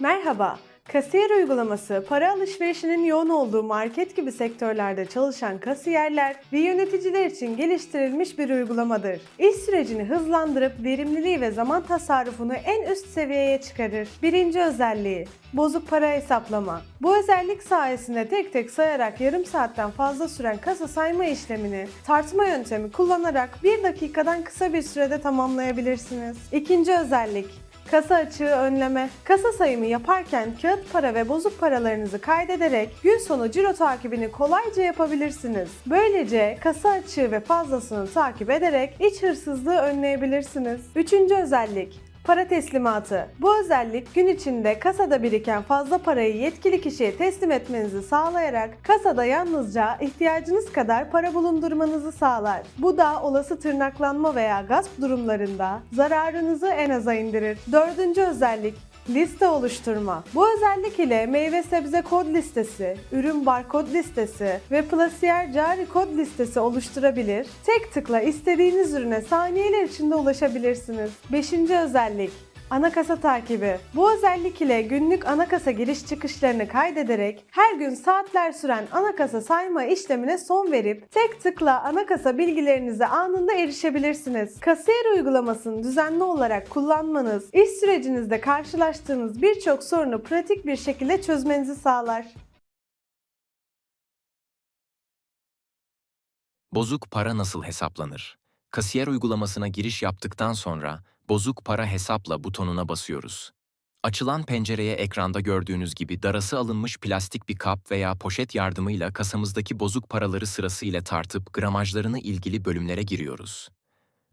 Merhaba. Kasiyer uygulaması, para alışverişinin yoğun olduğu market gibi sektörlerde çalışan kasiyerler ve yöneticiler için geliştirilmiş bir uygulamadır. İş sürecini hızlandırıp verimliliği ve zaman tasarrufunu en üst seviyeye çıkarır. Birinci özelliği, bozuk para hesaplama. Bu özellik sayesinde tek tek sayarak yarım saatten fazla süren kasa sayma işlemini tartma yöntemi kullanarak bir dakikadan kısa bir sürede tamamlayabilirsiniz. İkinci özellik, Kasa açığı önleme. Kasa sayımı yaparken kağıt para ve bozuk paralarınızı kaydederek gün sonu ciro takibini kolayca yapabilirsiniz. Böylece kasa açığı ve fazlasını takip ederek iç hırsızlığı önleyebilirsiniz. Üçüncü özellik. Para teslimatı. Bu özellik gün içinde kasada biriken fazla parayı yetkili kişiye teslim etmenizi sağlayarak kasada yalnızca ihtiyacınız kadar para bulundurmanızı sağlar. Bu da olası tırnaklanma veya gasp durumlarında zararınızı en aza indirir. Dördüncü özellik Liste oluşturma. Bu özellik ile meyve sebze kod listesi, ürün barkod listesi ve plasiyer cari kod listesi oluşturabilir. Tek tıkla istediğiniz ürüne saniyeler içinde ulaşabilirsiniz. Beşinci özellik Ana kasa takibi. Bu özellik ile günlük ana kasa giriş çıkışlarını kaydederek her gün saatler süren ana kasa sayma işlemine son verip tek tıkla ana kasa bilgilerinize anında erişebilirsiniz. Kasiyer uygulamasını düzenli olarak kullanmanız iş sürecinizde karşılaştığınız birçok sorunu pratik bir şekilde çözmenizi sağlar. Bozuk para nasıl hesaplanır? Kasiyer uygulamasına giriş yaptıktan sonra Bozuk para hesapla butonuna basıyoruz. Açılan pencereye ekranda gördüğünüz gibi darası alınmış plastik bir kap veya poşet yardımıyla kasamızdaki bozuk paraları sırasıyla tartıp gramajlarını ilgili bölümlere giriyoruz.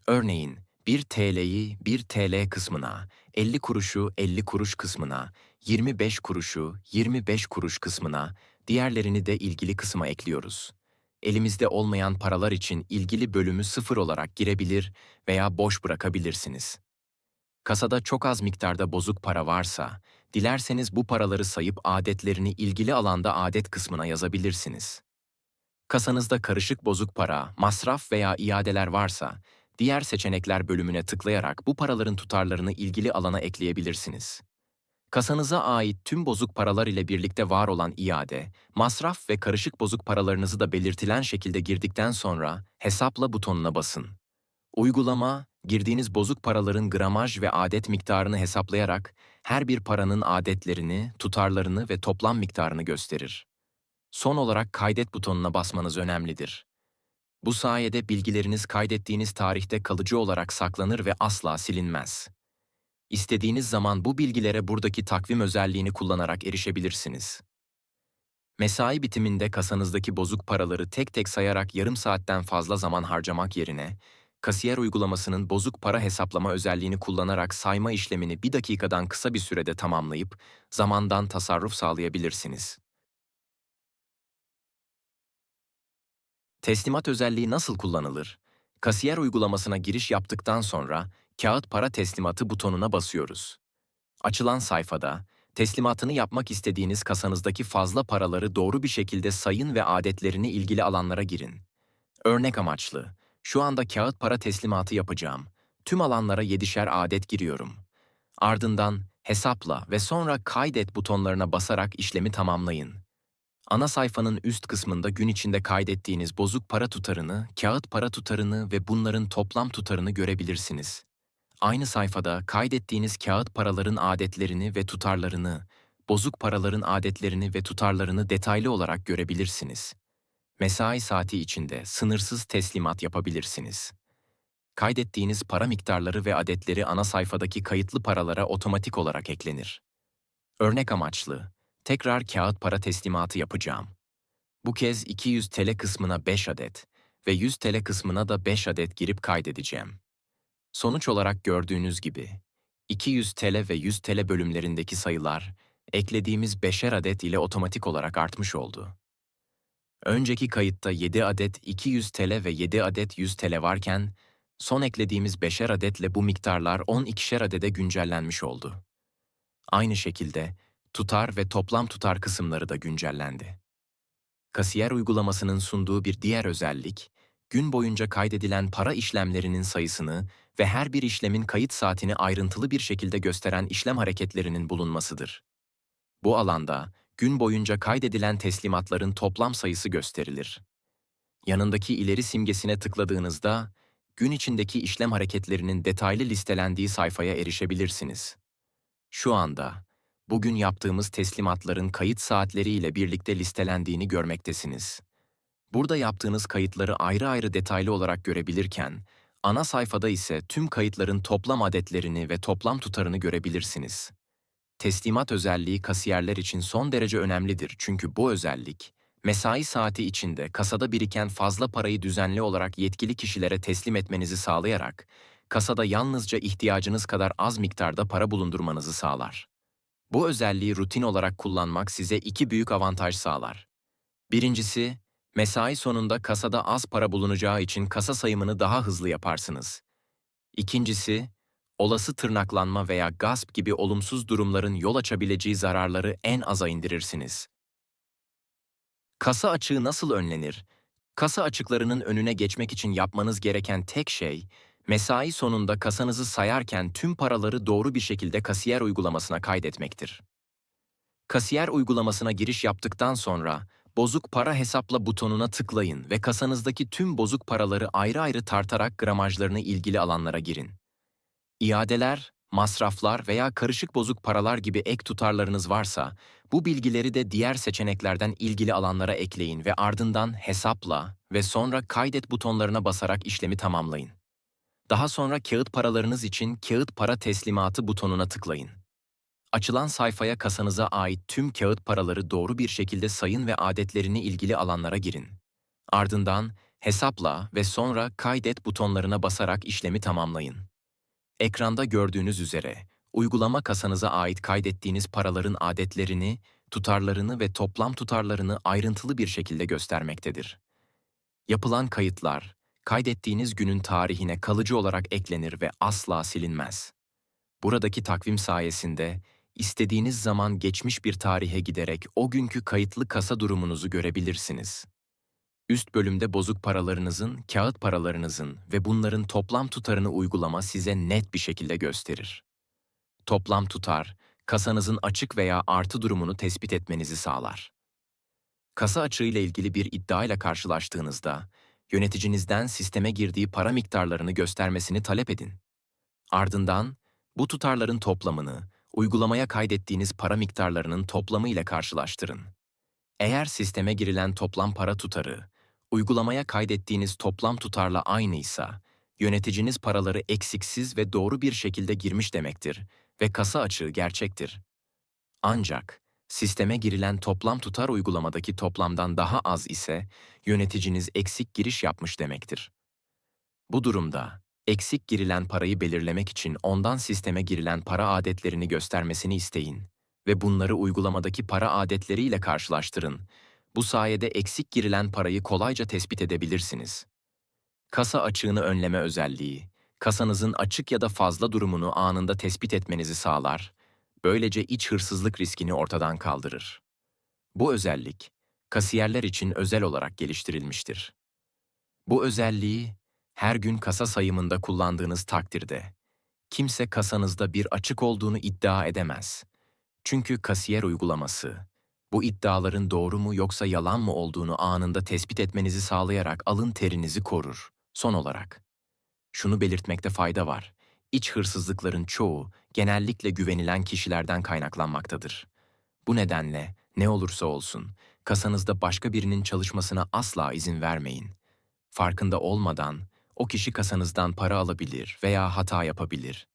Örneğin 1 TL'yi 1 TL kısmına, 50 kuruşu 50 kuruş kısmına, 25 kuruşu 25 kuruş kısmına, diğerlerini de ilgili kısma ekliyoruz. Elimizde olmayan paralar için ilgili bölümü sıfır olarak girebilir veya boş bırakabilirsiniz. Kasada çok az miktarda bozuk para varsa, dilerseniz bu paraları sayıp adetlerini ilgili alanda adet kısmına yazabilirsiniz. Kasanızda karışık bozuk para, masraf veya iadeler varsa, diğer seçenekler bölümüne tıklayarak bu paraların tutarlarını ilgili alana ekleyebilirsiniz. Kasanıza ait tüm bozuk paralar ile birlikte var olan iade, masraf ve karışık bozuk paralarınızı da belirtilen şekilde girdikten sonra hesapla butonuna basın. Uygulama, girdiğiniz bozuk paraların gramaj ve adet miktarını hesaplayarak her bir paranın adetlerini, tutarlarını ve toplam miktarını gösterir. Son olarak kaydet butonuna basmanız önemlidir. Bu sayede bilgileriniz kaydettiğiniz tarihte kalıcı olarak saklanır ve asla silinmez. İstediğiniz zaman bu bilgilere buradaki takvim özelliğini kullanarak erişebilirsiniz. Mesai bitiminde kasanızdaki bozuk paraları tek tek sayarak yarım saatten fazla zaman harcamak yerine, kasiyer uygulamasının bozuk para hesaplama özelliğini kullanarak sayma işlemini bir dakikadan kısa bir sürede tamamlayıp zamandan tasarruf sağlayabilirsiniz. Teslimat özelliği nasıl kullanılır? Kasiyer uygulamasına giriş yaptıktan sonra kağıt para teslimatı butonuna basıyoruz. Açılan sayfada teslimatını yapmak istediğiniz kasanızdaki fazla paraları doğru bir şekilde sayın ve adetlerini ilgili alanlara girin. Örnek amaçlı, şu anda kağıt para teslimatı yapacağım. Tüm alanlara yedişer adet giriyorum. Ardından hesapla ve sonra kaydet butonlarına basarak işlemi tamamlayın. Ana sayfanın üst kısmında gün içinde kaydettiğiniz bozuk para tutarını, kağıt para tutarını ve bunların toplam tutarını görebilirsiniz. Aynı sayfada kaydettiğiniz kağıt paraların adetlerini ve tutarlarını, bozuk paraların adetlerini ve tutarlarını detaylı olarak görebilirsiniz. Mesai saati içinde sınırsız teslimat yapabilirsiniz. Kaydettiğiniz para miktarları ve adetleri ana sayfadaki kayıtlı paralara otomatik olarak eklenir. Örnek amaçlı, tekrar kağıt para teslimatı yapacağım. Bu kez 200 TL kısmına 5 adet ve 100 TL kısmına da 5 adet girip kaydedeceğim. Sonuç olarak gördüğünüz gibi 200 TL ve 100 TL bölümlerindeki sayılar eklediğimiz 5'er adet ile otomatik olarak artmış oldu. Önceki kayıtta 7 adet 200 TL ve 7 adet 100 TL varken son eklediğimiz 5'er adetle bu miktarlar 12'şer adede güncellenmiş oldu. Aynı şekilde tutar ve toplam tutar kısımları da güncellendi. Kasiyer uygulamasının sunduğu bir diğer özellik, gün boyunca kaydedilen para işlemlerinin sayısını ve her bir işlemin kayıt saatini ayrıntılı bir şekilde gösteren işlem hareketlerinin bulunmasıdır. Bu alanda gün boyunca kaydedilen teslimatların toplam sayısı gösterilir. Yanındaki ileri simgesine tıkladığınızda gün içindeki işlem hareketlerinin detaylı listelendiği sayfaya erişebilirsiniz. Şu anda bugün yaptığımız teslimatların kayıt saatleri ile birlikte listelendiğini görmektesiniz. Burada yaptığınız kayıtları ayrı ayrı detaylı olarak görebilirken, ana sayfada ise tüm kayıtların toplam adetlerini ve toplam tutarını görebilirsiniz. Teslimat özelliği kasiyerler için son derece önemlidir çünkü bu özellik, mesai saati içinde kasada biriken fazla parayı düzenli olarak yetkili kişilere teslim etmenizi sağlayarak, kasada yalnızca ihtiyacınız kadar az miktarda para bulundurmanızı sağlar. Bu özelliği rutin olarak kullanmak size iki büyük avantaj sağlar. Birincisi, mesai sonunda kasada az para bulunacağı için kasa sayımını daha hızlı yaparsınız. İkincisi, olası tırnaklanma veya gasp gibi olumsuz durumların yol açabileceği zararları en aza indirirsiniz. Kasa açığı nasıl önlenir? Kasa açıklarının önüne geçmek için yapmanız gereken tek şey, mesai sonunda kasanızı sayarken tüm paraları doğru bir şekilde kasiyer uygulamasına kaydetmektir. Kasiyer uygulamasına giriş yaptıktan sonra, bozuk para hesapla butonuna tıklayın ve kasanızdaki tüm bozuk paraları ayrı ayrı tartarak gramajlarını ilgili alanlara girin. İadeler, masraflar veya karışık bozuk paralar gibi ek tutarlarınız varsa, bu bilgileri de diğer seçeneklerden ilgili alanlara ekleyin ve ardından hesapla ve sonra kaydet butonlarına basarak işlemi tamamlayın. Daha sonra kağıt paralarınız için kağıt para teslimatı butonuna tıklayın. Açılan sayfaya kasanıza ait tüm kağıt paraları doğru bir şekilde sayın ve adetlerini ilgili alanlara girin. Ardından hesapla ve sonra kaydet butonlarına basarak işlemi tamamlayın. Ekranda gördüğünüz üzere, uygulama kasanıza ait kaydettiğiniz paraların adetlerini, tutarlarını ve toplam tutarlarını ayrıntılı bir şekilde göstermektedir. Yapılan kayıtlar, kaydettiğiniz günün tarihine kalıcı olarak eklenir ve asla silinmez. Buradaki takvim sayesinde, istediğiniz zaman geçmiş bir tarihe giderek o günkü kayıtlı kasa durumunuzu görebilirsiniz. Üst bölümde bozuk paralarınızın, kağıt paralarınızın ve bunların toplam tutarını uygulama size net bir şekilde gösterir. Toplam tutar, kasanızın açık veya artı durumunu tespit etmenizi sağlar. Kasa açığıyla ilgili bir iddiayla karşılaştığınızda, yöneticinizden sisteme girdiği para miktarlarını göstermesini talep edin. Ardından, bu tutarların toplamını, uygulamaya kaydettiğiniz para miktarlarının toplamı ile karşılaştırın. Eğer sisteme girilen toplam para tutarı, uygulamaya kaydettiğiniz toplam tutarla aynıysa, yöneticiniz paraları eksiksiz ve doğru bir şekilde girmiş demektir ve kasa açığı gerçektir. Ancak sisteme girilen toplam tutar uygulamadaki toplamdan daha az ise yöneticiniz eksik giriş yapmış demektir. Bu durumda eksik girilen parayı belirlemek için ondan sisteme girilen para adetlerini göstermesini isteyin ve bunları uygulamadaki para adetleriyle karşılaştırın. Bu sayede eksik girilen parayı kolayca tespit edebilirsiniz. Kasa açığını önleme özelliği, kasanızın açık ya da fazla durumunu anında tespit etmenizi sağlar, böylece iç hırsızlık riskini ortadan kaldırır. Bu özellik, kasiyerler için özel olarak geliştirilmiştir. Bu özelliği, her gün kasa sayımında kullandığınız takdirde, kimse kasanızda bir açık olduğunu iddia edemez. Çünkü kasiyer uygulaması, bu iddiaların doğru mu yoksa yalan mı olduğunu anında tespit etmenizi sağlayarak alın terinizi korur. Son olarak, şunu belirtmekte fayda var. İç hırsızlıkların çoğu genellikle güvenilen kişilerden kaynaklanmaktadır. Bu nedenle ne olursa olsun kasanızda başka birinin çalışmasına asla izin vermeyin. Farkında olmadan o kişi kasanızdan para alabilir veya hata yapabilir.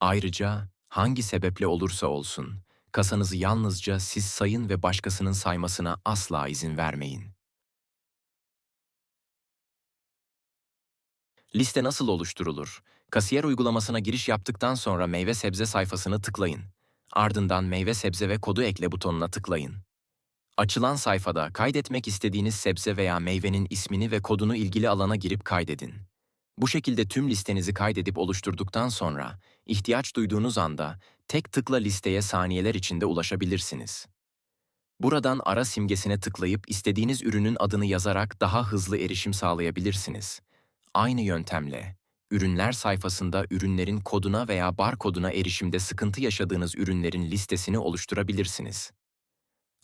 Ayrıca hangi sebeple olursa olsun kasanızı yalnızca siz sayın ve başkasının saymasına asla izin vermeyin. Liste nasıl oluşturulur? Kasiyer uygulamasına giriş yaptıktan sonra meyve sebze sayfasını tıklayın. Ardından meyve sebze ve kodu ekle butonuna tıklayın. Açılan sayfada kaydetmek istediğiniz sebze veya meyvenin ismini ve kodunu ilgili alana girip kaydedin. Bu şekilde tüm listenizi kaydedip oluşturduktan sonra ihtiyaç duyduğunuz anda tek tıkla listeye saniyeler içinde ulaşabilirsiniz. Buradan ara simgesine tıklayıp istediğiniz ürünün adını yazarak daha hızlı erişim sağlayabilirsiniz. Aynı yöntemle ürünler sayfasında ürünlerin koduna veya barkoduna erişimde sıkıntı yaşadığınız ürünlerin listesini oluşturabilirsiniz.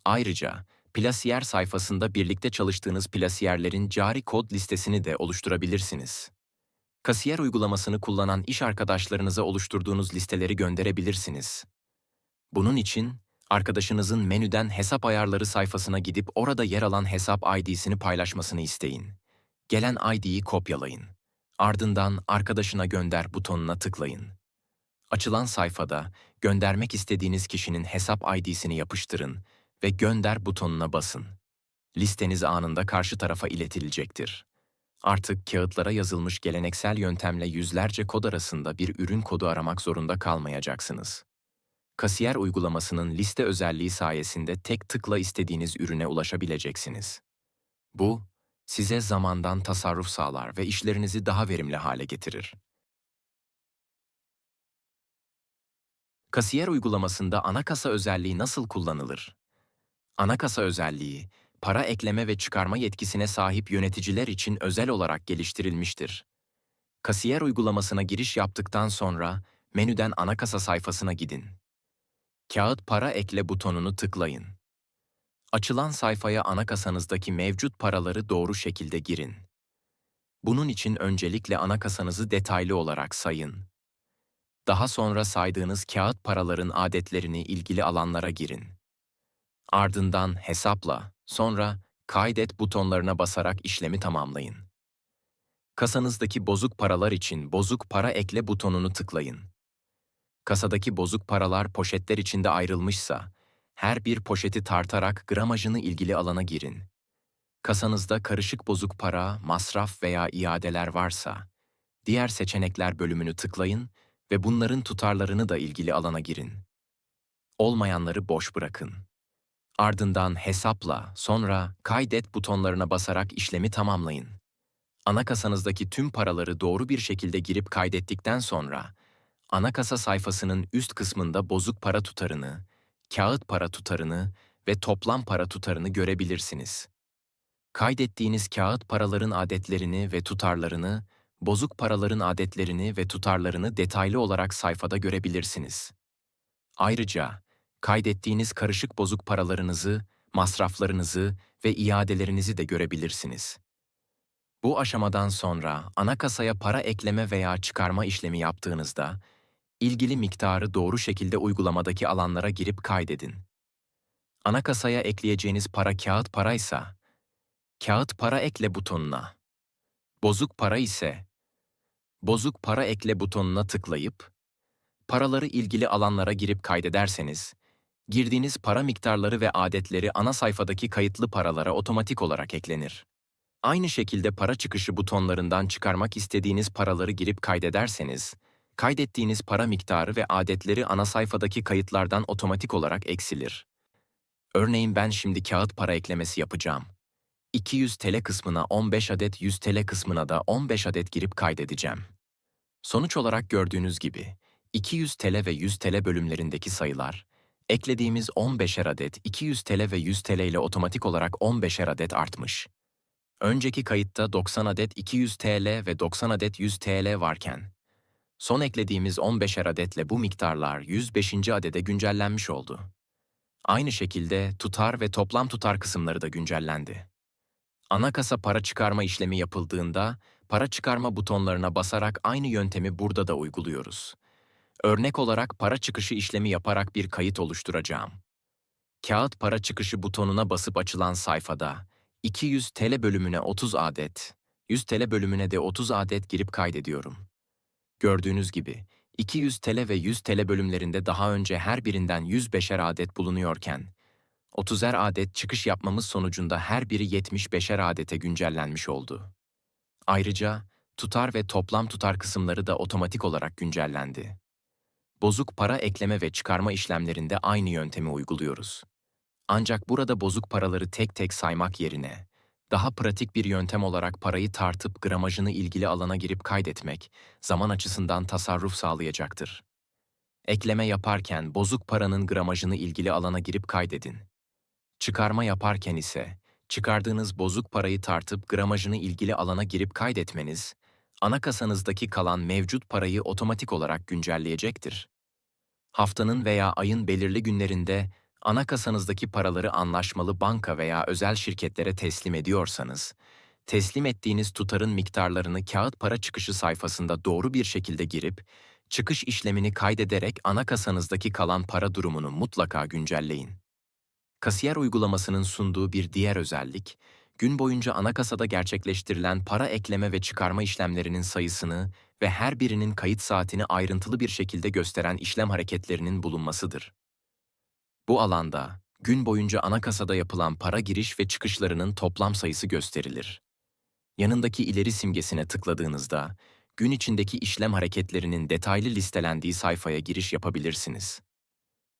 Ayrıca, Plasiyer sayfasında birlikte çalıştığınız plasiyerlerin cari kod listesini de oluşturabilirsiniz. Kasiyer uygulamasını kullanan iş arkadaşlarınıza oluşturduğunuz listeleri gönderebilirsiniz. Bunun için, arkadaşınızın menüden hesap ayarları sayfasına gidip orada yer alan hesap ID'sini paylaşmasını isteyin. Gelen ID'yi kopyalayın. Ardından arkadaşına gönder butonuna tıklayın. Açılan sayfada göndermek istediğiniz kişinin hesap ID'sini yapıştırın ve gönder butonuna basın. Listeniz anında karşı tarafa iletilecektir. Artık kağıtlara yazılmış geleneksel yöntemle yüzlerce kod arasında bir ürün kodu aramak zorunda kalmayacaksınız. Kasiyer uygulamasının liste özelliği sayesinde tek tıkla istediğiniz ürüne ulaşabileceksiniz. Bu, size zamandan tasarruf sağlar ve işlerinizi daha verimli hale getirir. Kasiyer uygulamasında ana kasa özelliği nasıl kullanılır? Ana kasa özelliği, para ekleme ve çıkarma yetkisine sahip yöneticiler için özel olarak geliştirilmiştir. Kasiyer uygulamasına giriş yaptıktan sonra menüden ana kasa sayfasına gidin. Kağıt para ekle butonunu tıklayın. Açılan sayfaya ana kasanızdaki mevcut paraları doğru şekilde girin. Bunun için öncelikle ana kasanızı detaylı olarak sayın. Daha sonra saydığınız kağıt paraların adetlerini ilgili alanlara girin. Ardından hesapla, sonra kaydet butonlarına basarak işlemi tamamlayın. Kasanızdaki bozuk paralar için bozuk para ekle butonunu tıklayın. Kasadaki bozuk paralar poşetler içinde ayrılmışsa, her bir poşeti tartarak gramajını ilgili alana girin. Kasanızda karışık bozuk para, masraf veya iadeler varsa, diğer seçenekler bölümünü tıklayın ve bunların tutarlarını da ilgili alana girin. Olmayanları boş bırakın. Ardından hesapla, sonra kaydet butonlarına basarak işlemi tamamlayın. Ana kasanızdaki tüm paraları doğru bir şekilde girip kaydettikten sonra, ana kasa sayfasının üst kısmında bozuk para tutarını, kağıt para tutarını ve toplam para tutarını görebilirsiniz. Kaydettiğiniz kağıt paraların adetlerini ve tutarlarını, bozuk paraların adetlerini ve tutarlarını detaylı olarak sayfada görebilirsiniz. Ayrıca, kaydettiğiniz karışık bozuk paralarınızı, masraflarınızı ve iadelerinizi de görebilirsiniz. Bu aşamadan sonra ana kasaya para ekleme veya çıkarma işlemi yaptığınızda, ilgili miktarı doğru şekilde uygulamadaki alanlara girip kaydedin. Ana kasaya ekleyeceğiniz para kağıt paraysa, kağıt para ekle butonuna, bozuk para ise, bozuk para ekle butonuna tıklayıp, paraları ilgili alanlara girip kaydederseniz, girdiğiniz para miktarları ve adetleri ana sayfadaki kayıtlı paralara otomatik olarak eklenir. Aynı şekilde para çıkışı butonlarından çıkarmak istediğiniz paraları girip kaydederseniz, kaydettiğiniz para miktarı ve adetleri ana sayfadaki kayıtlardan otomatik olarak eksilir. Örneğin ben şimdi kağıt para eklemesi yapacağım. 200 TL kısmına 15 adet 100 TL kısmına da 15 adet girip kaydedeceğim. Sonuç olarak gördüğünüz gibi 200 TL ve 100 TL bölümlerindeki sayılar, eklediğimiz 15'er adet 200 TL ve 100 TL ile otomatik olarak 15'er adet artmış. Önceki kayıtta 90 adet 200 TL ve 90 adet 100 TL varken, son eklediğimiz 15'er adetle bu miktarlar 105. adede güncellenmiş oldu. Aynı şekilde tutar ve toplam tutar kısımları da güncellendi. Ana kasa para çıkarma işlemi yapıldığında, para çıkarma butonlarına basarak aynı yöntemi burada da uyguluyoruz. Örnek olarak para çıkışı işlemi yaparak bir kayıt oluşturacağım. Kağıt para çıkışı butonuna basıp açılan sayfada 200 TL bölümüne 30 adet, 100 TL bölümüne de 30 adet girip kaydediyorum. Gördüğünüz gibi 200 TL ve 100 TL bölümlerinde daha önce her birinden 105'er adet bulunuyorken, 30'er adet çıkış yapmamız sonucunda her biri 75'er adete güncellenmiş oldu. Ayrıca tutar ve toplam tutar kısımları da otomatik olarak güncellendi. Bozuk para ekleme ve çıkarma işlemlerinde aynı yöntemi uyguluyoruz. Ancak burada bozuk paraları tek tek saymak yerine, daha pratik bir yöntem olarak parayı tartıp gramajını ilgili alana girip kaydetmek, zaman açısından tasarruf sağlayacaktır. Ekleme yaparken bozuk paranın gramajını ilgili alana girip kaydedin. Çıkarma yaparken ise, çıkardığınız bozuk parayı tartıp gramajını ilgili alana girip kaydetmeniz, ana kasanızdaki kalan mevcut parayı otomatik olarak güncelleyecektir. Haftanın veya ayın belirli günlerinde ana kasanızdaki paraları anlaşmalı banka veya özel şirketlere teslim ediyorsanız, teslim ettiğiniz tutarın miktarlarını kağıt para çıkışı sayfasında doğru bir şekilde girip, çıkış işlemini kaydederek ana kasanızdaki kalan para durumunu mutlaka güncelleyin. Kasiyer uygulamasının sunduğu bir diğer özellik, gün boyunca ana kasada gerçekleştirilen para ekleme ve çıkarma işlemlerinin sayısını ve her birinin kayıt saatini ayrıntılı bir şekilde gösteren işlem hareketlerinin bulunmasıdır. Bu alanda, gün boyunca ana kasada yapılan para giriş ve çıkışlarının toplam sayısı gösterilir. Yanındaki ileri simgesine tıkladığınızda, gün içindeki işlem hareketlerinin detaylı listelendiği sayfaya giriş yapabilirsiniz.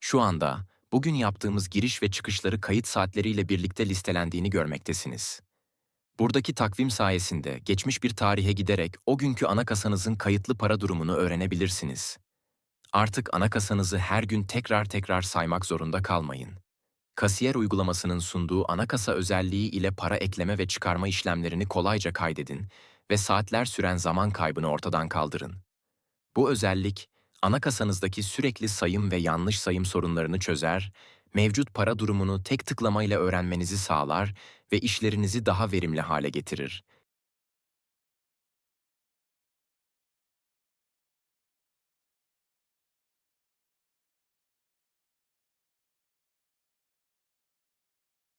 Şu anda, bugün yaptığımız giriş ve çıkışları kayıt saatleriyle birlikte listelendiğini görmektesiniz. Buradaki takvim sayesinde geçmiş bir tarihe giderek o günkü ana kasanızın kayıtlı para durumunu öğrenebilirsiniz. Artık ana kasanızı her gün tekrar tekrar saymak zorunda kalmayın. Kasiyer uygulamasının sunduğu ana kasa özelliği ile para ekleme ve çıkarma işlemlerini kolayca kaydedin ve saatler süren zaman kaybını ortadan kaldırın. Bu özellik, ana kasanızdaki sürekli sayım ve yanlış sayım sorunlarını çözer, mevcut para durumunu tek tıklamayla öğrenmenizi sağlar ve işlerinizi daha verimli hale getirir.